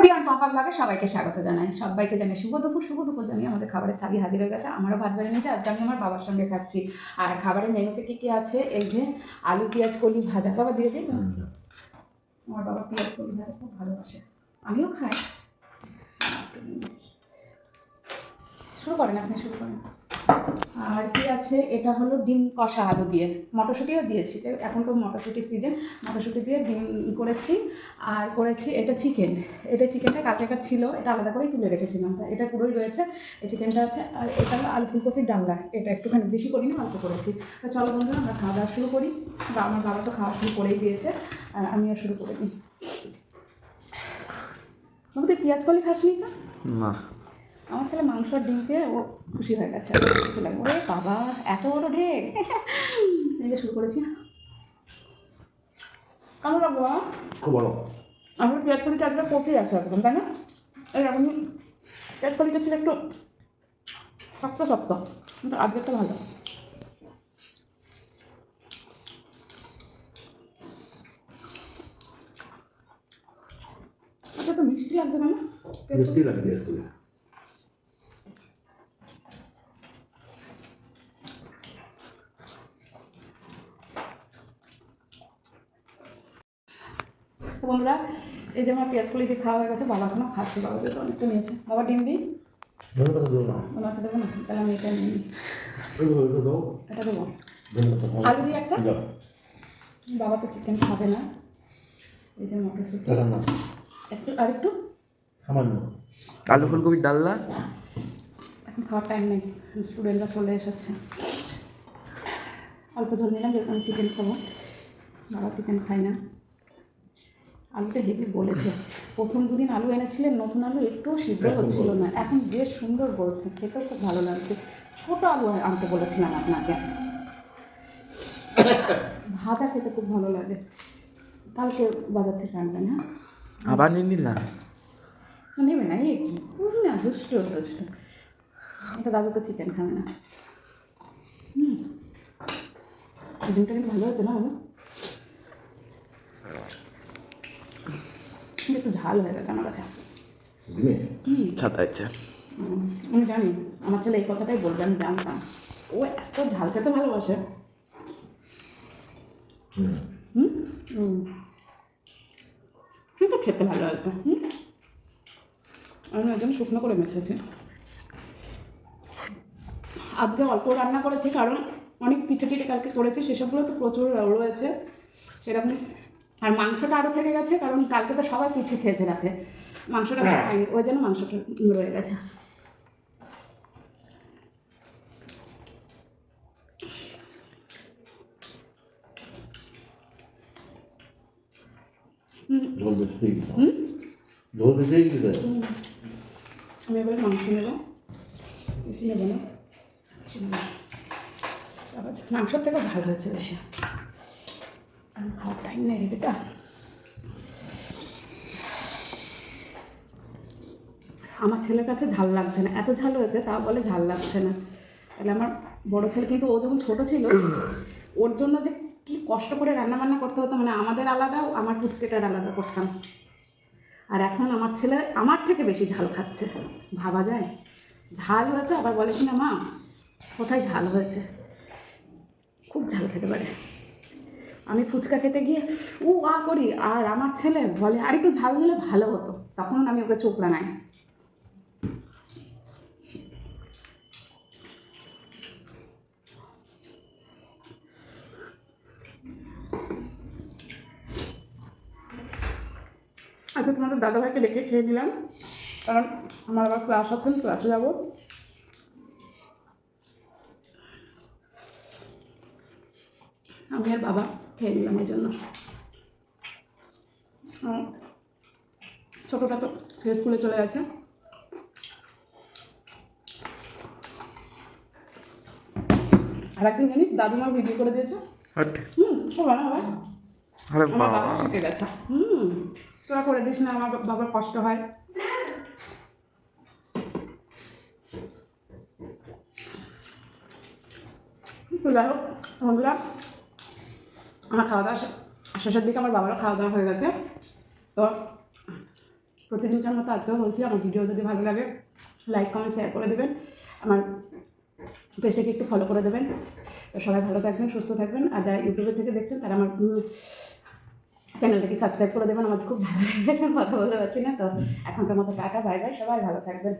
প্রিয়ান পাপার লাগে সবাইকে স্বাগত জানাই। সবাইকে জানাই শুভ দুপুর শুভ দুপুর জানিয়ে আমাদের খাবারের থালি হাজির হয়ে গেছে। আমারও ভাত বেড়ে নিয়েছে আজকে আমি আমার বাবার সঙ্গে খাচ্ছি। আর খাবারের মেনুতে কি কি আছে? এই যে আলু পেঁয়াজ কলি ভাজা। বাবা দিয়ে দিই। আমার বাবা পেঁয়াজ কলি ভাজা খুব ভালোবাসে। আমিও খাই। শুরু করেন আপনি শুরু করেন। আর কি আছে? এটা হলো ডিম কষা আলু দিয়ে। মটরশুঁটিও দিয়েছি এখন তো মটরশুঁটি সিজন মটরশুঁটি দিয়ে ডিম করেছি। আর করেছি এটা চিকেন এটা চিকেনটা কাট ছিল, এটা আলাদা করেই তুলে রেখেছিলাম। তা এটা পুরোই রয়েছে, এই চিকেনটা আছে। আর এটা হলো আলু ফুলকপির ডালনা এটা একটুখানি বেশি করিনি অল্প করেছি। তা চলো বন্ধুরা, আমরা খাওয়া দাওয়া শুরু করি। বা আমার বাবা তো খাওয়া শুরু করেই দিয়েছে, আর আমিও শুরু করে দিই। তুই পেঁয়াজ কলি খাসনি না। আমার ছেলে মাংস ডিম পেয়ে ও খুশি হয়ে গেছে। ছিলাম ওরে বাবা এত বড় ঢেক! এই শুরু করেছি। কেমন লাগবো? খুব ভালো আমার পেঁয়াজ কলিটা একবার কপি আছে একদম তাই না? এরকম পেঁয়াজ কলিটা ছিল একটু শক্ত শক্ত কিন্তু আজকেরটা ভালো। আচ্ছা তো মিষ্টি কেন পেঁয়াজ মিষ্টি লাগে তো বন্ধুরা এই যে আমার পেঁয়াজ কলি দিয়ে খাওয়া হয়ে গেছে বাবা এখনও খাচ্ছে বাবা যেহেতু অনেকটা নিয়েছে। বাবা ডিম দিই? ধনে পাতা দেবো না। ওনাতে দেবো না তাহলে আমি এটা নিই। এটা দেবো? আলু দিয়ে একটা? বাবা তো চিকেন খাবে না। এই যে মটরশুঁটি। একটু আর একটু? সামান্য আলু ফুলকপির ডালনা এখন খাওয়ার টাইম নেই স্টুডেন্টরা চলে এসেছে। অল্প ঝোল নিলাম যেহেতু আমি চিকেন খাব। বাবা চিকেন খাই না। আলুটা হেভি বলেছে। প্রথম দুদিন আলু এনেছিলেন নতুন আলু একটুও সিদ্ধ হচ্ছিল না। এখন বেশ সুন্দর বলছে খেতেও খুব ভালো লাগছে। ছোটো আলু আনতে বলেছিলাম আপনাকে। ভাজা খেতে খুব ভালো লাগে। কালকে বাজার থেকে আনবেন হ্যাঁ? আবার নিয়ে নিলাম। নেবে না এই কি? না দুষ্ট দুষ্ট। এটা দাদু তো চিকেন খাবে না। হুম। ডিমটা কিন্তু ভালো হচ্ছে না একটু ঝাল হয়ে গেছে আমার কাছে। ছাতা ইচ্ছে আমি জানি আমার ছেলে এই কথাটাই বলবে আমি জানতাম। ও এত ঝাল খেতে ভালোবাসে। হুম। হুম হুম। কিন্তু খেতে ভালো হয়েছে হুম। আমি একজন শুকনো করে মেখেছি। আজকে অল্প রান্না করেছি কারণ অনেক পিঠে টিঠে কালকে করেছি সেসবগুলো তো প্রচুর রয়েছে। সেরকম আর মাংসটা আরও থেকে গেছে কারণ কালকে তো সবাই পিঠে খেয়েছে রাতে। মাংসটা খাইনি ওই জন্য মাংসটা রয়ে গেছে। হয়ে হয়ে। আমি এবার মাংস নেব। বেশি। নেব না? বেশি নেব। না। আবার মাংসর থেকে ঝাল হয়েছে বেশি। টাইম নেই রে আমার ছেলের কাছে ঝাল লাগছে না। এত ঝাল হয়েছে তা বলে ঝাল লাগছে না। তাহলে আমার বড় ছেলে, কিন্তু ও যখন ছোট ছিল, ওর জন্য যে কি কষ্ট করে রান্না বান্না করতে হতো মানে আমাদের আলাদা, আমার পুচকেটার আলাদা করতাম। আর এখন আমার ছেলে আমার থেকে বেশি ঝাল খাচ্ছে। ভাবা যায়? ঝাল হয়েছে, আবার বলে কি না, মা, কোথায় ঝাল হয়েছে? খুব ঝাল খেতে পারে। আমি ফুচকা খেতে গিয়ে উ আ করি। আর আমার ছেলে বলে, আর একটু ঝাল দিলে ভালো হতো। তখন আমি ওকে চোখ নাই। আচ্ছা তোমাদের দাদাভাইকে ডেকে খেয়ে নিলাম। কারণ আমার আবার ক্লাস আছে ক্লাসে যাব। আমি আর বাবা খেয়ে নিলাম ওই জন্য। ছোটোটা তো স্কুলে চলে গেছে। আর একদিন জানিস দাদুমা ভিডিও করে দিয়েছে। হুম আরে বাবা বাবা শিখে গেছে। হুম তোরা করে দিস না আমার বাবার কষ্ট হয়। তো যাই হোক বন্ধুরা আমার খাওয়া দাওয়া শেষের দিকে আমার বাবারও খাওয়া দাওয়া হয়ে গেছে। তো প্রতিদিনকার মতো আজকেও বলছি, আমার ভিডিও যদি ভালো লাগে লাইক কমেন্ট শেয়ার করে দেবেন। আমার পেজটাকে একটু ফলো করে দেবেন। তো সবাই ভালো থাকবেন, সুস্থ থাকবেন। আর যারা ইউটিউবে থেকে দেখছেন, তারা আমার চ্যানেলটাকে সাবস্ক্রাইব করে দেবেন। আমার খুব ভালো লেগেছে কথা বলতে পারছি না। তো এখনকার মতো টাটা বাই বাই সবাই ভালো থাকবেন।